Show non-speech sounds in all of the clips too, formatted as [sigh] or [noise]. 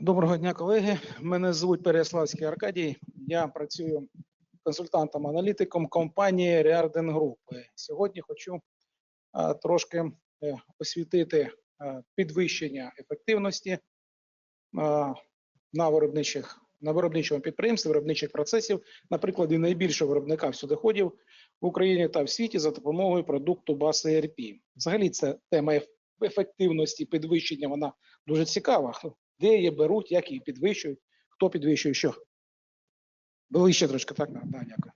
Доброго дня, колеги. Мене звуть Переяславський Аркадій. Я працюю консультантом-аналітиком компанії Rearden Group. Сьогодні хочу трошки е, освітити підвищення ефективності на виробничих на виробничому підприємстві, виробничих процесів, на прикладі найбільшого виробника всюдиходів в Україні та в світі за допомогою продукту BAS ERP. Взагалі, це тема ефективності підвищення. Вона дуже цікава де її беруть, як її підвищують, хто підвищує, що. Ближче трошки, так? Да, дякую.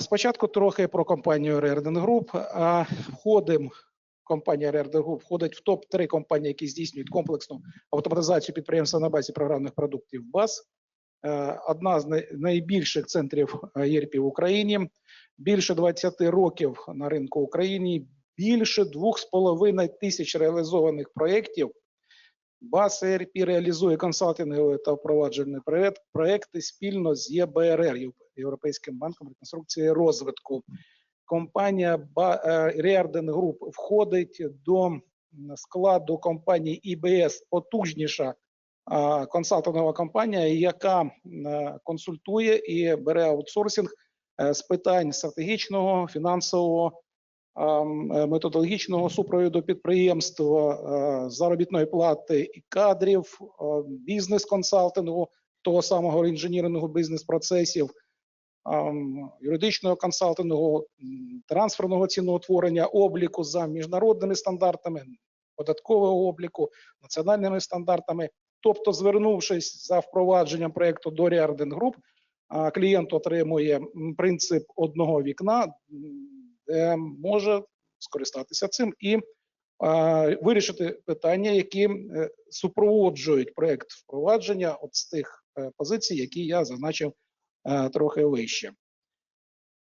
Спочатку трохи про компанію Rearden Group. А, входимо, компанія Rearden Group входить в топ-3 компанії, які здійснюють комплексну автоматизацію підприємства на базі програмних продуктів БАС. Е, Одна з найбільших центрів е, ЄРП в Україні. Більше 20 років на ринку України, більше 2,5 тисяч реалізованих проєктів БАС ERP реалізує консалтингові та впроваджувальні проекти спільно з ЄБРР, Європейським банком реконструкції і розвитку. Компанія е, Rearden Group входить до складу компанії IBS, потужніша консалтингова компанія, яка е, консультує і бере аутсорсинг е, з питань стратегічного, фінансового е, методологічного супроводу підприємства, е, заробітної плати і кадрів, е, бізнес-консалтингу, того самого інженірного бізнес-процесів, юридичного консалтингу, трансферного ціноутворення, обліку за міжнародними стандартами, податкового обліку, національними стандартами. Тобто, звернувшись за впровадженням проєкту до Group, клієнт отримує принцип одного вікна, може скористатися цим і е, вирішити питання, які е, супроводжують проект впровадження от з тих е, позицій, які я зазначив е, трохи вище.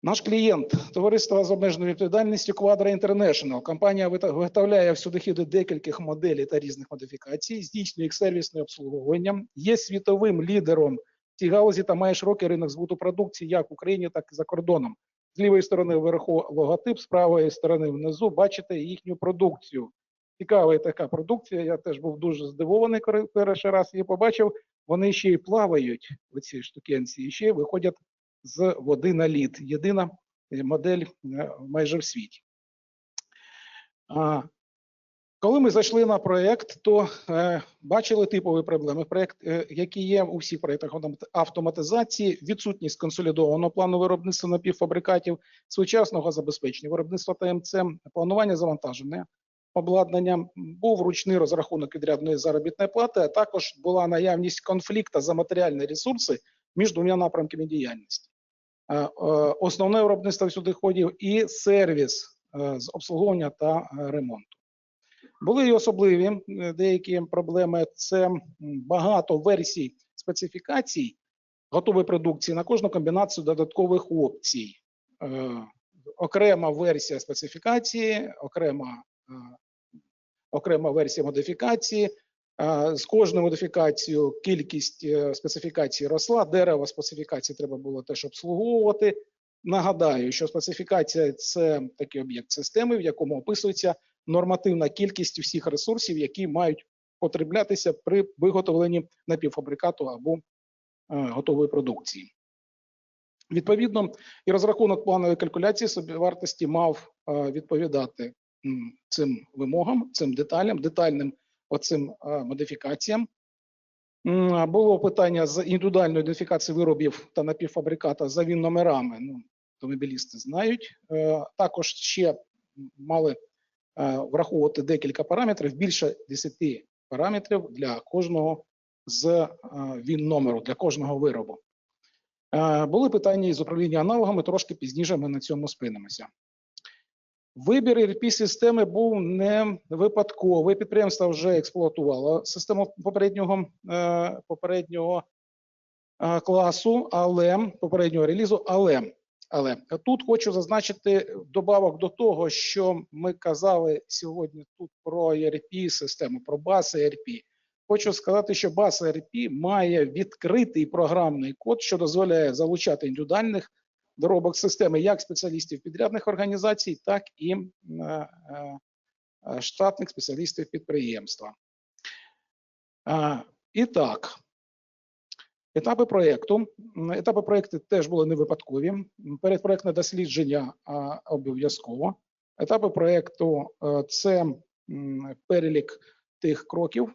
Наш клієнт товариство з обмеженою відповідальністю Quadra International. Компанія виготовляє всюдихіди декількох моделей та різних модифікацій, здійснює їх сервісне обслуговування, є світовим лідером в цій галузі та має широкий ринок збуту продукції як в Україні, так і за кордоном. З лівої сторони вверху логотип, з правої сторони внизу бачите їхню продукцію. Цікава така продукція. Я теж був дуже здивований, коли перший раз її побачив. Вони ще й плавають оці штукенці, і ще виходять з води на лід. Єдина е, модель е, майже в світі. Коли ми зайшли на проєкт, то е, бачили типові проблеми. Проєкт, е, які є у всіх проєктах автоматизації, відсутність консолідованого плану виробництва напівфабрикатів, сучасного забезпечення виробництва ТМЦ, планування завантаження обладнання, був ручний розрахунок відрядної заробітної плати, а також була наявність конфлікту за матеріальні ресурси між двома напрямками діяльності. Е, е, Основне виробництво всюдиходів і сервіс е, з обслуговування та е, ремонту. Були і особливі е, деякі проблеми. Це багато версій специфікацій готової продукції на кожну комбінацію додаткових опцій. Е, Окрема версія специфікації, окрема, е, окрема версія модифікації. З кожною модифікацією кількість специфікацій росла, дерево специфікації треба було теж обслуговувати. Нагадаю, що специфікація це такий об'єкт системи, в якому описується нормативна кількість всіх ресурсів, які мають потраблятися при виготовленні напівфабрикату або е, готової продукції. Відповідно, і розрахунок планової калькуляції собівартості мав е, відповідати цим вимогам, цим деталям, детальним оцим е, модифікаціям. Було питання з індивідуальної ідентифікації виробів та напівфабриката за він-номерами. Ну, автомобілісти знають. Також ще мали враховувати декілька параметрів, більше 10 параметрів для кожного з е, він-номеру, для кожного виробу. Е, Були питання із управління аналогами, трошки пізніше ми на цьому спинимося. Вибір ERP системи був не випадковий. Підприємство вже експлуатувало систему попереднього, е, попереднього е, класу, але попереднього релізу. Але, але тут хочу зазначити добавок до того, що ми казали сьогодні тут про ERP систему, про бази ERP. Хочу сказати, що база ERP має відкритий програмний код, що дозволяє залучати індивідуальних доробок системи як спеціалістів підрядних організацій, так і е, е, штатних спеціалістів підприємства. Е, І так, етапи проєкту. Етапи проєкту теж були не випадкові. Передпроєктне дослідження обов'язково. Етапи проєкту е, це перелік тих кроків,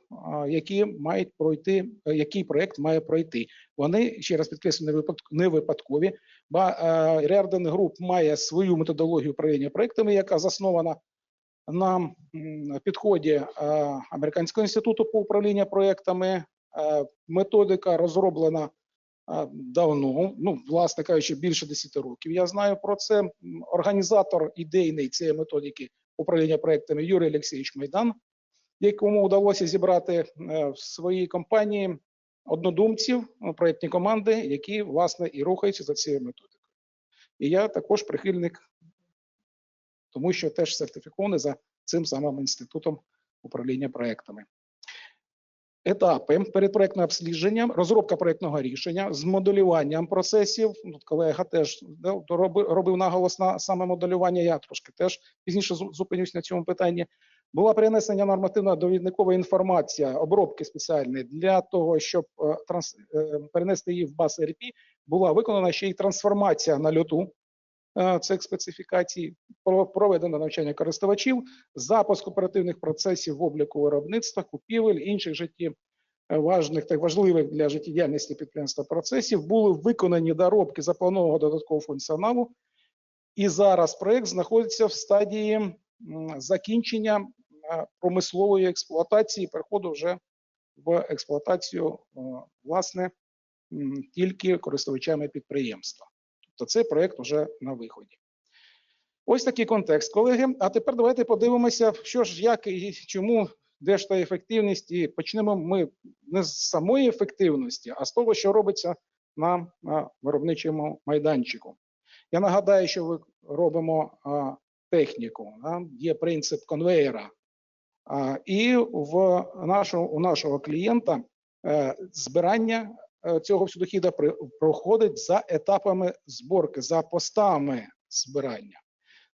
які мають пройти, е, який проєкт має пройти. Вони ще раз підкреслю, не випадк- не випадкові. Ба е, Груп має свою методологію управління проектами, яка заснована на підході е, Американського інституту по управління проектами. Е, Методика розроблена е, давно, ну, власне кажучи, більше 10 років. Я знаю про це. Організатор ідейний цієї методики управління проектами Юрій Олексійович Майдан, якому вдалося зібрати е, в своїй компанії однодумців, ну, проєктні команди, які власне і рухаються за цією методикою. І я також прихильник, тому що теж сертифікований за цим самим інститутом управління проектами. Етапи передпроектне обслідження, розробка проектного рішення з моделюванням процесів. Ну, Тут колега теж да, робив наголос на саме моделювання. Я трошки теж пізніше зу- зупинюсь на цьому питанні. Була перенесення нормативно-довідникової інформація, обробки спеціальної для того, щоб е, транс, е, перенести її в баз ERP, була виконана ще й трансформація на льоту цих специфікацій, про- проведено навчання користувачів, запуск оперативних процесів в обліку виробництва, купівель, інших життів важних та важливих для життєдіяльності підприємства процесів були виконані доробки запланованого додаткового функціоналу. І зараз проект знаходиться в стадії закінчення е, промислової експлуатації, переходу вже в експлуатацію е, власне тільки користувачами підприємства. Тобто цей проект вже на виході. Ось такий контекст, колеги. А тепер давайте подивимося, що ж, як і чому, де ж та ефективність. І почнемо ми не з самої ефективності, а з того, що робиться на, на виробничому майданчику. Я нагадаю, що ми робимо а, техніку. Да? Є принцип конвейера. А, і в нашого, у нашого клієнта е, збирання цього всюдохіда проходить за етапами зборки, за постами збирання.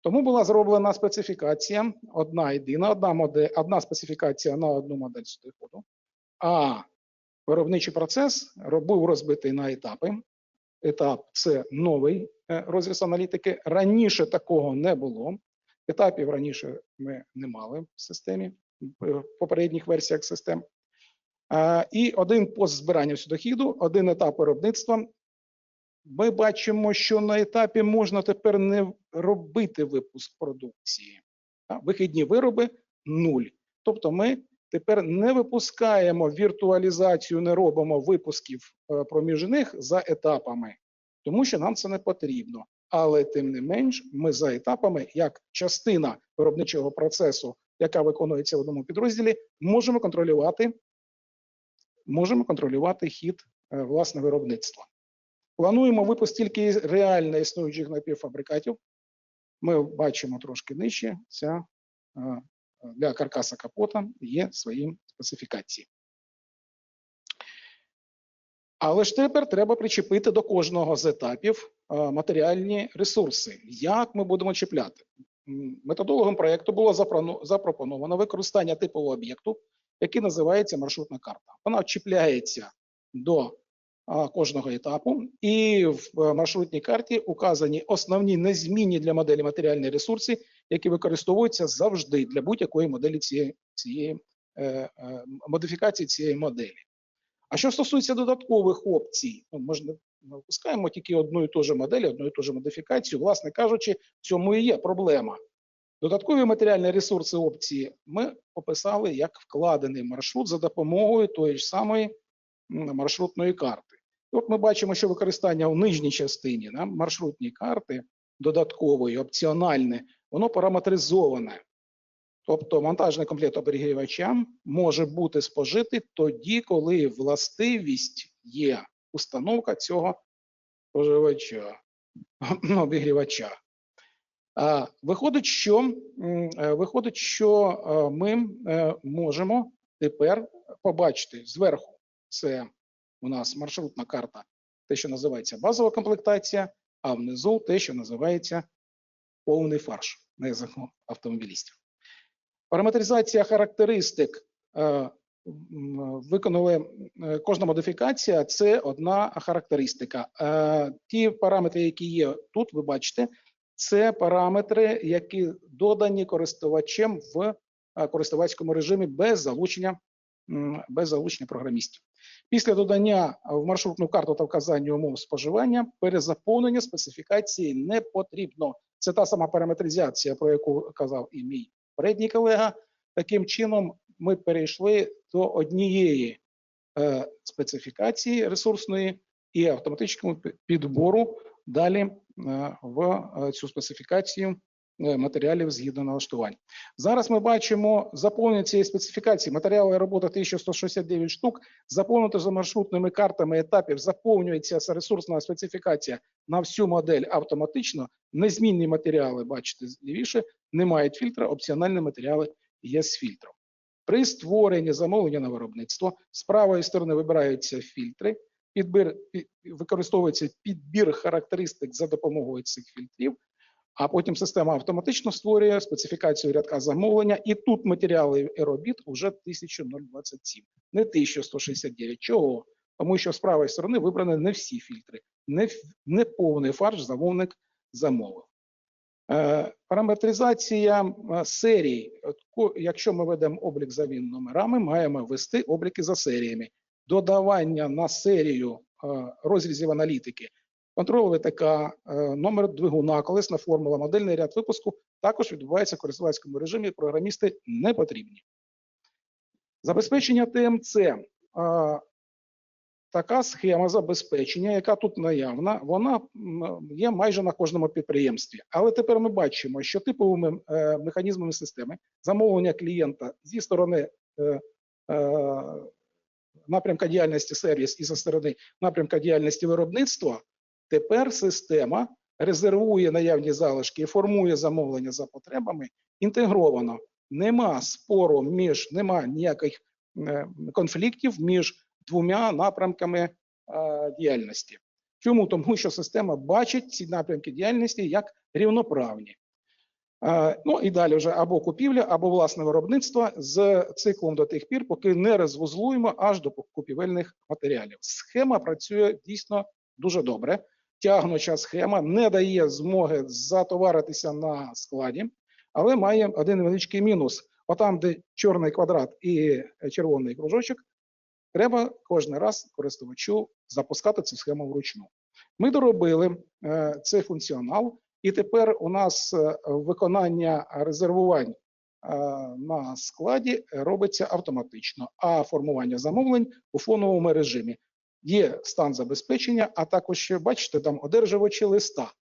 Тому була зроблена специфікація, одна єдина, одна модель, одна специфікація на одну модель судоходу. А виробничий процес був розбитий на етапи. Етап це новий е, розріз аналітики. Раніше такого не було. Етапів раніше ми не мали в системі е, в попередніх версіях систем. І один пост збирання судохіду, один етап виробництва. Ми бачимо, що на етапі можна тепер не робити випуск продукції. Вихідні вироби нуль. Тобто ми тепер не випускаємо віртуалізацію, не робимо випусків е, проміжних за етапами, тому що нам це не потрібно. Але тим не менш, ми за етапами, як частина виробничого процесу, яка виконується в одному підрозділі, можемо контролювати, можемо контролювати хід е, власне виробництва. Плануємо випуск тільки реально існуючих напівфабрикатів. Ми бачимо трошки нижче. Ця е, для каркаса капота є свої специфікації. Але ж тепер треба причепити до кожного з етапів е, матеріальні ресурси. Як ми будемо чіпляти? Методологом проєкту було запропоновано використання типового об'єкту, який називається маршрутна карта. Вона чіпляється до кожного етапу, і в е, маршрутній карті указані основні незмінні для моделі матеріальні ресурси, які використовуються завжди для будь-якої моделі цієї, цієї е, е, модифікації цієї моделі. А що стосується додаткових опцій, ну, ми випускаємо тільки одну і ту ж модель, одну і ту ж модифікацію. Власне кажучи, в цьому і є проблема. Додаткові матеріальні ресурси опції ми описали як вкладений маршрут за допомогою тої ж самої маршрутної карти. От ми бачимо, що використання у нижній частині да, маршрутні карти додаткової, опціональне, воно параметризоване. Тобто монтажний комплект обігрівача може бути спожитий тоді, коли властивість є установка цього споживача, [clears throat] обігрівача. Виходить, що, е, виходить, що е, ми е, можемо тепер побачити зверху це у нас маршрутна карта, те, що називається базова комплектація, а внизу те, що називається повний фарш на язику автомобілістів. Параметризація характеристик виконали кожна модифікація це одна характеристика. Ті параметри, які є тут, ви бачите, це параметри, які додані користувачем в е, користувацькому режимі без залучення, без залучення програмістів. Після додання в маршрутну карту та вказання умов споживання перезаповнення специфікації не потрібно. Це та сама параметризація, про яку казав і мій передній колега. Таким чином, ми перейшли до однієї е, специфікації ресурсної і автоматичному підбору далі в е, цю специфікацію е, матеріалів згідно налаштувань. Зараз ми бачимо заповнення цієї специфікації. Матеріали роботи 1169 штук. Заповнити за маршрутними картами етапів заповнюється ресурсна специфікація на всю модель автоматично. Незмінні матеріали, бачите, лівіше, не мають фільтра, опціональні матеріали є з фільтром. При створенні замовлення на виробництво з правої сторони вибираються фільтри, підбір, використовується підбір характеристик за допомогою цих фільтрів, а потім система автоматично створює специфікацію рядка замовлення, і тут матеріали робіт уже 1027, не 1169. Чого? Тому що з правої сторони вибрані не всі фільтри, не, не повний фарш замовник замовив. Е, Параметризація е, серій. Якщо ми ведемо облік за він номерами, маємо ввести обліки за серіями. Додавання на серію е, розрізів аналітики. Контроль ВТК, е, номер двигуна, колесна формула, модельний ряд випуску також відбувається в користувацькому режимі. Програмісти не потрібні. Забезпечення ТМЦ. Е, Така схема забезпечення, яка тут наявна, вона є майже на кожному підприємстві. Але тепер ми бачимо, що типовими механізмами системи замовлення клієнта зі сторони напрямка діяльності сервіс і зі сторони напрямка діяльності виробництва, тепер система резервує наявні залишки і формує замовлення за потребами інтегровано. Нема спору між, нема ніяких е, конфліктів між двома напрямками е, діяльності. Чому? Тому що система бачить ці напрямки діяльності як рівноправні. Е, Ну і далі вже або купівля, або власне виробництво з циклом до тих пір, поки не розвузлуємо аж до купівельних матеріалів. Схема працює дійсно дуже добре. Тягнуча схема не дає змоги затоваритися на складі, але має один невеличкий мінус. Отам, де чорний квадрат і червоний кружочок, треба кожен раз користувачу запускати цю схему вручну. Ми доробили е, цей функціонал, і тепер у нас е, виконання резервувань е, на складі робиться автоматично, а формування замовлень у фоновому режимі. Є стан забезпечення, а також, бачите, там одержувачі листа.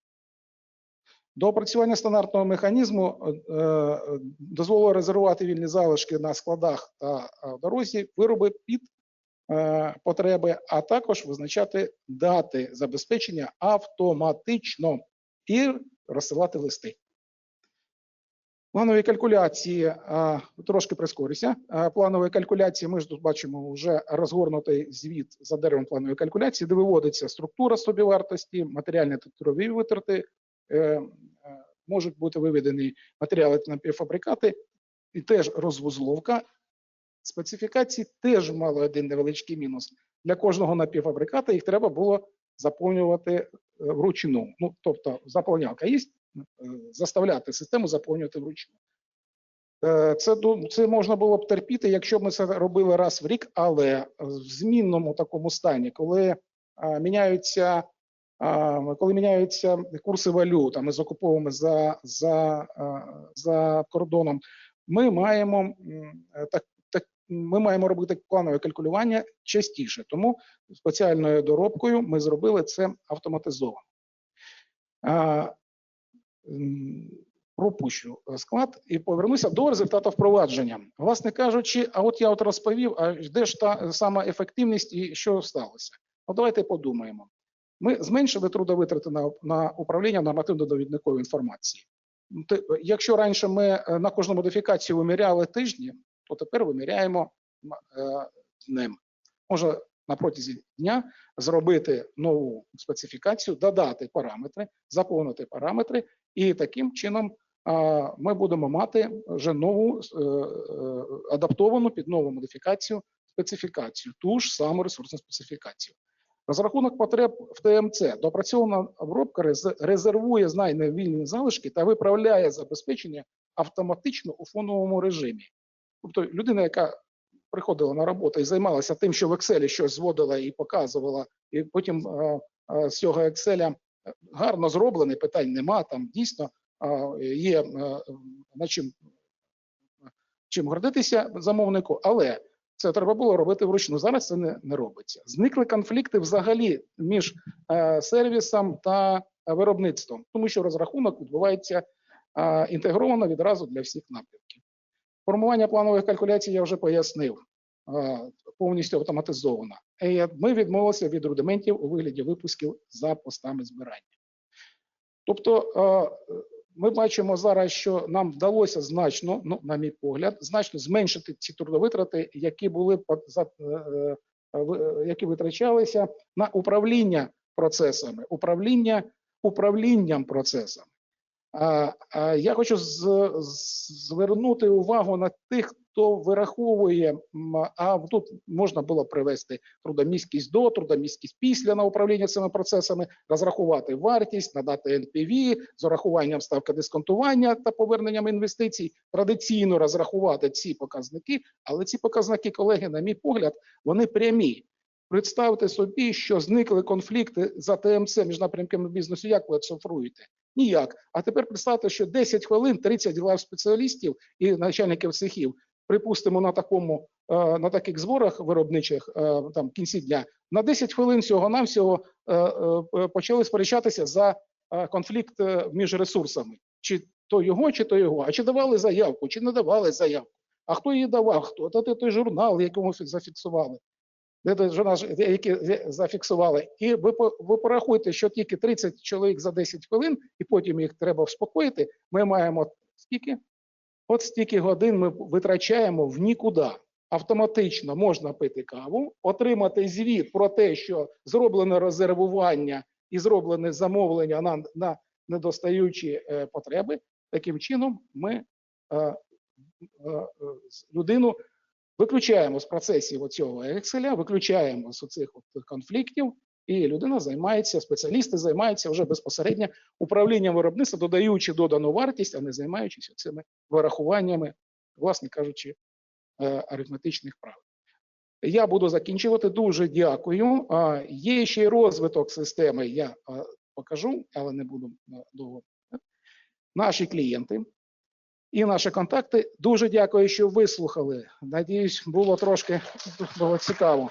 До опрацювання стандартного механізму е, дозволило резервувати вільні залишки на складах та дорозі, вироби під потреби, а також визначати дати забезпечення автоматично і розсилати листи. Планові калькуляції трошки прискорюся. Планові калькуляції. Ми ж тут бачимо вже розгорнутий звіт за деревом планової калькуляції, де виводиться структура собівартості, матеріальні та трудові витрати. Е, е, можуть бути виведені матеріали та напівфабрикати, і теж розвузловка. Специфікації теж мали один невеличкий мінус. Для кожного напівфабриката їх треба було заповнювати е, вручну. Ну, тобто заповнялка є, е, заставляти систему заповнювати вручну. Е, Це, це можна було б терпіти, якщо б ми це робили раз в рік, але в змінному такому стані, коли міняються, коли міняються курси валют, а ми закуповуємо за, за, за кордоном, ми маємо так, ми маємо робити планове калькулювання частіше. Тому спеціальною доробкою ми зробили це автоматизовано. Пропущу склад і повернуся до результату впровадження. Власне кажучи, а от я от розповів, а де ж та сама ефективність і що сталося? Ну, давайте подумаємо. Ми зменшили трудовитрати на, на управління нормативно-довідникової інформації. Якщо раніше ми е, на кожну модифікацію виміряли тижні, то тепер виміряємо е, днем. Може на протязі дня зробити нову специфікацію, додати параметри, заповнити параметри і таким чином ми будемо мати вже нову е, адаптовану під нову модифікацію специфікацію, ту ж саму ресурсну специфікацію. Розрахунок потреб в ТМЦ. Допрацьована обробка резервує знайні вільні залишки та виправляє забезпечення автоматично у фоновому режимі. Тобто людина, яка приходила на роботу і займалася тим, що в Excel щось зводила і показувала, і потім е, е, з цього Excel гарно зроблений, питань нема, там дійсно е, є е, над чим, чим гордитися замовнику, але це треба було робити вручну. Зараз це не, не робиться. Зникли конфлікти взагалі між е, сервісом та е, виробництвом, тому що розрахунок відбувається е, інтегровано відразу для всіх напрямків. Формування планових калькуляцій я вже пояснив, е, повністю автоматизовано. Ми відмовилися від рудиментів у вигляді випусків за постами збирання. Тобто е, ми бачимо зараз, що нам вдалося значно, ну, на мій погляд, значно зменшити ці трудовитрати, які були е, які витрачалися на управління процесами, управління управлінням процесами. Я хочу звернути увагу на тих, хто вираховує, а тут можна було привести трудомісткість до, трудомісткість після на управління цими процесами, розрахувати вартість, надати NPV з урахуванням ставки дисконтування та поверненням інвестицій, традиційно розрахувати ці показники, але ці показники, колеги, на мій погляд, вони прямі. Представте собі, що зникли конфлікти за ТМЦ між напрямками бізнесу. Як ви оцифруєте? Ніяк. А тепер представте, що 10 хвилин 30 глав спеціалістів і начальників цехів, припустимо, на такому е, на таких зборах виробничих е, там кінці дня, на 10 хвилин всього навсього е, е, почали сперечатися за е, конфлікт між ресурсами. Чи то його, чи то його. А чи давали заявку, чи не давали заявку? А хто її давав? Хто? Та той журнал, якому зафіксували. Де який зафіксували, і ви ви порахуйте, що тільки 30 чоловік за 10 хвилин, і потім їх треба вспокоїти. Ми маємо скільки? От стільки годин ми витрачаємо в нікуди. Автоматично можна пити каву, отримати звіт про те, що зроблене резервування і зроблене замовлення на, на недостаючі е, потреби. Таким чином, ми е, е, людину виключаємо з процесів оцього Excel, виключаємо з оцих от конфліктів, і людина займається, спеціалісти займаються вже безпосередньо управлінням виробництва, додаючи додану вартість, а не займаючись цими вирахуваннями, власне кажучи, е, арифметичних прав. Я буду закінчувати. Дуже дякую. Є ще й розвиток системи. Я е, покажу, але не буду е, довго. Наші клієнти і наші контакти. Дуже дякую, що вислухали. Надіюсь, було трошки було цікаво.